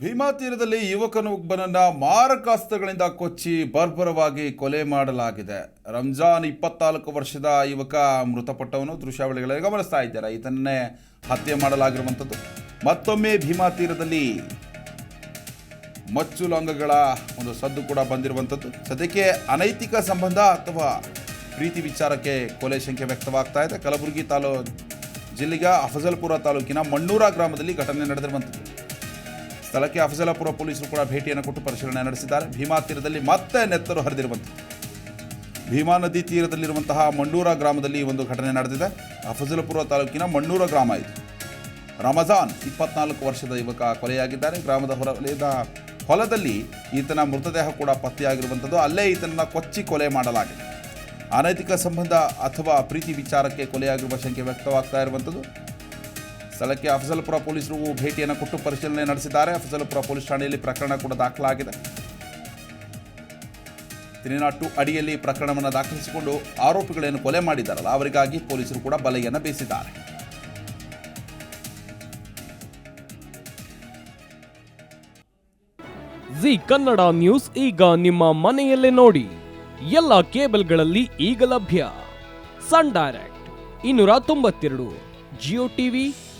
ಭೀಮಾ ತೀರದಲ್ಲಿ ಯುವಕನೊಬ್ಬನನ್ನ ಮಾರಕಾಸ್ತ್ರಗಳಿಂದ ಕೊಚ್ಚಿ ಬರ್ಬರವಾಗಿ ಕೊಲೆ ಮಾಡಲಾಗಿದೆ. ರಂಜಾನ್ ಇಪ್ಪತ್ನಾಲ್ಕು ವರ್ಷದ ಯುವಕ ಮೃತಪಟ್ಟವನು ದೃಶ್ಯಾವಳಿಗಳಲ್ಲಿ ಗಮನಿಸ್ತಾ ಇದ್ದಾರೆ. ಈತನನ್ನೇ ಹತ್ಯೆ ಮಾಡಲಾಗಿರುವಂಥದ್ದು. ಮತ್ತೊಮ್ಮೆ ಭೀಮಾ ತೀರದಲ್ಲಿ ಮಚ್ಚುಲಂಗಗಳ ಒಂದು ಸದ್ದು ಕೂಡ ಬಂದಿರುವಂಥದ್ದು. ಸದ್ಯಕ್ಕೆ ಅನೈತಿಕ ಸಂಬಂಧ ಅಥವಾ ಪ್ರೀತಿ ವಿಚಾರಕ್ಕೆ ಕೊಲೆ ಶಂಕೆ ವ್ಯಕ್ತವಾಗ್ತಾ ಇದೆ. ಕಲಬುರಗಿ ತಾಲೂ, ಜಿಲ್ಲೆಯ ಅಫಜಲ್ಪುರ ತಾಲೂಕಿನ ಮಣ್ಣೂರ ಗ್ರಾಮದಲ್ಲಿ ಘಟನೆ ನಡೆದಿರುವಂಥದ್ದು. ಸ್ಥಳಕ್ಕೆ ಅಫಜಲಪುರ ಪೊಲೀಸರು ಕೂಡ ಭೇಟಿಯನ್ನು ಕೊಟ್ಟು ಪರಿಶೀಲನೆ ನಡೆಸಿದ್ದಾರೆ. ಭೀಮಾ ತೀರದಲ್ಲಿ ಮತ್ತೆ ನೆತ್ತರು ಹರಿದಿರುವಂಥದ್ದು ಭೀಮಾ ನದಿ ತೀರದಲ್ಲಿರುವಂತಹ ಮಂಡೂರ ಗ್ರಾಮದಲ್ಲಿ ಒಂದು ಘಟನೆ ನಡೆದಿದೆ. ಅಫಜಲಪುರ ತಾಲೂಕಿನ ಮಂಡೂರ ಗ್ರಾಮ ಇದು. ರಮಜಾನ್ ಇಪ್ಪತ್ನಾಲ್ಕು ವರ್ಷದ ಯುವಕ ಕೊಲೆಯಾಗಿದ್ದಾರೆ. ಗ್ರಾಮದ ಹೊರವಲಯದ ಹೊಲದಲ್ಲಿ ಈತನ ಮೃತದೇಹ ಕೂಡ ಪತ್ತೆಯಾಗಿರುವಂಥದ್ದು. ಅಲ್ಲೇ ಈತನನ್ನ ಕೊಚ್ಚಿ ಕೊಲೆ ಮಾಡಲಾಗಿದೆ. ಅನೈತಿಕ ಸಂಬಂಧ ಅಥವಾ ಪ್ರೀತಿ ವಿಚಾರಕ್ಕೆ ಕೊಲೆಯಾಗಿರುವ ಶಂಕೆ ವ್ಯಕ್ತವಾಗ್ತಾ ಇರುವಂಥದ್ದು. ಸ್ಥಳಕ್ಕೆ ಅಫಜಲ್ಪುರ ಪೊಲೀಸರು ಭೇಟಿಯನ್ನು ಕೊಟ್ಟು ಪರಿಶೀಲನೆ ನಡೆಸಿದ್ದಾರೆ. ಅಫಜಲ್ಪುರ ಪೊಲೀಸ್ ಠಾಣೆಯಲ್ಲಿ ಪ್ರಕರಣ ಕೂಡ ದಾಖಲಾಗಿದೆ. ತಿನಿನಾಟು ಅಡಿಯಲ್ಲಿ ಪ್ರಕರಣವನ್ನು ದಾಖಲಿಸಿಕೊಂಡು ಆರೋಪಿಗಳನ್ನು ಕೊಲೆ ಮಾಡಿದ್ದಾರಲ್ಲ, ಅವರಿಗಾಗಿ ಪೊಲೀಸರು ಕೂಡ ಬಲೆಯನ್ನು ಬೀಸಿದ್ದಾರೆ. ಜಿ ಕನ್ನಡ ನ್ಯೂಸ್ ಈಗ ನಿಮ್ಮ ಮನೆಯಲ್ಲೇ ನೋಡಿ. ಎಲ್ಲ ಕೇಬಲ್ಗಳಲ್ಲಿ ಈಗ ಲಭ್ಯ. ಸನ್ ಡೈರೆಕ್ಟ್, ಇನ್ನೂರ ತೊಂಬತ್ತೆರಡು, ಜಿಯೋ ಟಿವಿ